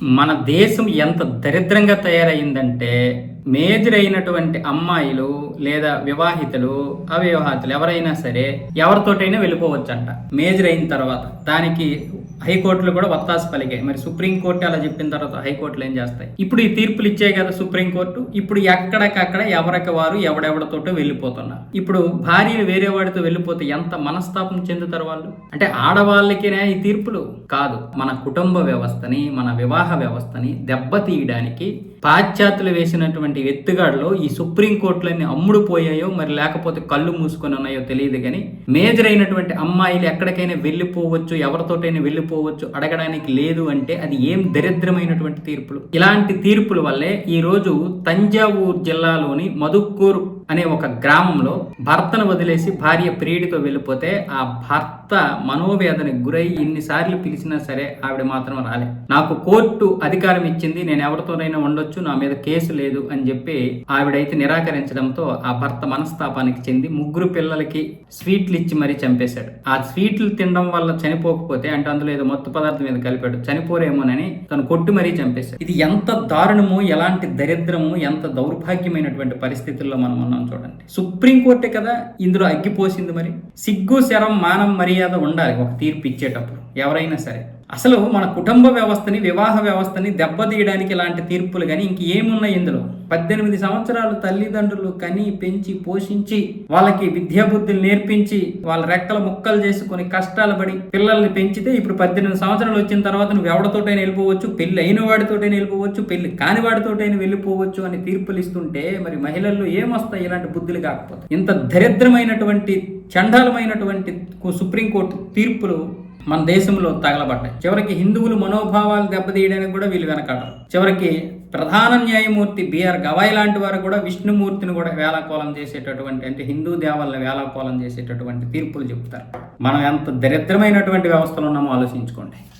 మన దేశం ఎంత దరిద్రంగా తయారైందంటే మేజర్ అయినటువంటి అమ్మాయిలు లేదా వివాహితులు అవివాహితులు ఎవరైనా సరే ఎవరితోటైనా వెళ్ళిపోవచ్చంట. మేజర్ అయిన తర్వాత దానికి హైకోర్టులు కూడా వత్తాసు పలికాయి. మరి సుప్రీంకోర్టు అలా చెప్పిన తర్వాత హైకోర్టులు ఏం చేస్తాయి? ఇప్పుడు ఈ తీర్పులు ఇచ్చే కదా సుప్రీంకోర్టు ఇప్పుడు ఎక్కడికక్కడ ఎవరికి వారు ఎవడెవడతోటో వెళ్ళిపోతున్నారు. ఇప్పుడు భార్యలు వేరే వాడితో వెళ్ళిపోతే ఎంత మనస్తాపం చెందుతారు వాళ్ళు? అంటే ఆడవాళ్ళకినే ఈ తీర్పులు? కాదు. మన కుటుంబ వ్యవస్థని మన వివాహ వ్యవస్థని దెబ్బతీయడానికి పాశ్చాత్యులు వేసినటువంటి ఎత్తుగాడులో ఈ సుప్రీంకోర్టులన్నీ అమ్ముడు పోయాయో మరి లేకపోతే కళ్ళు మూసుకొని ఉన్నాయో తెలియదు కానీ మేజర్ అయినటువంటి అమ్మాయిలు ఎక్కడికైనా వెళ్ళిపోవచ్చు ఎవరితోటైనా వెళ్ళిపోవచ్చు అడగడానికి లేదు అంటే అది ఏం దరిద్రమైనటువంటి తీర్పులు? ఇలాంటి తీర్పుల వల్లే ఈ రోజు తంజావూరు జిల్లాలోని మధుక్కూరు అనే ఒక గ్రామంలో భర్తను వదిలేసి భార్య ప్రియుడితో వెళ్ళిపోతే ఆ భర్త మనోవేదనకు గురై ఎన్నిసార్లు పిలిచినా సరే ఆవిడ మాత్రం రాలే. నాకు కోర్టు అధికారం ఇచ్చింది నేను ఎవరితోనైనా ఉండొచ్చు నా మీద కేసు లేదు అని చెప్పి ఆవిడైతే నిరాకరించడంతో ఆ భర్త మనస్తాపానికి చెంది ముగ్గురు పిల్లలకి స్వీట్లు ఇచ్చి మరీ చంపేశాడు. ఆ స్వీట్లు తినడం వల్ల చనిపోకపోతే అంటే అందులో ఏదో మత్తు పదార్థం మీద కలిపాడు. చనిపోరేమోనని తను కొట్టి మరీ చంపేశాడు. ఇది ఎంత దారుణము ఎలాంటి దరిద్రము ఎంత దౌర్భాగ్యమైనటువంటి పరిస్థితుల్లో మనం ఉన్నాం చూడండి. సుప్రీంకోర్టే కదా ఇందులో అగ్గిపోసింది మరి. సిగ్గు శరం మానం మర్యాద ఉండాలి ఒక తీర్పు ఇచ్చేటప్పుడు. ఎవరైనా సరే. అసలు మన కుటుంబ వ్యవస్థని వివాహ వ్యవస్థని దెబ్బతీయడానికి ఇలాంటి తీర్పులు కానీ ఇంక ఏమున్నాయి ఇందులో? పద్దెనిమిది సంవత్సరాలు తల్లిదండ్రులు కని పెంచి పోషించి వాళ్ళకి విద్యాబుద్ధులు నేర్పించి వాళ్ళ రెక్కల ముక్కలు చేసుకొని కష్టాలు పడి పిల్లల్ని పెంచితే ఇప్పుడు పద్దెనిమిది సంవత్సరాలు వచ్చిన తర్వాత నువ్వు ఎవడతోటైనా వెళ్ళిపోవచ్చు పెళ్ళి అయిన వాడితోటైనా వెళ్ళిపోవచ్చు పెళ్ళి కాని వాడితోటైనా వెళ్ళిపోవచ్చు అని తీర్పులు ఇస్తుంటే మరి మహిళల్లో ఏమొస్తాయి ఇలాంటి బుద్ధులు కాకపోతే? ఇంత దరిద్రమైనటువంటి చండాలమైనటువంటి సుప్రీంకోర్టు తీర్పులు మన దేశంలో తగలబడ్డాయి. చివరికి హిందువులు మనోభావాలు దెబ్బతీయడానికి కూడా వీళ్ళు వెనకాడరు. చివరికి ప్రధాన న్యాయమూర్తి బిఆర్ గవాయ్ లాంటి వారు కూడా విష్ణుమూర్తిని కూడా వేలాకోలం చేసేటటువంటి అంటే హిందూ దేవాలను వేలాకోలం చేసేటటువంటి తీర్పులు చెప్తారు. మనం ఎంత దరిద్రమైనటువంటి వ్యవస్థలు ఉన్నామో ఆలోచించుకోండి.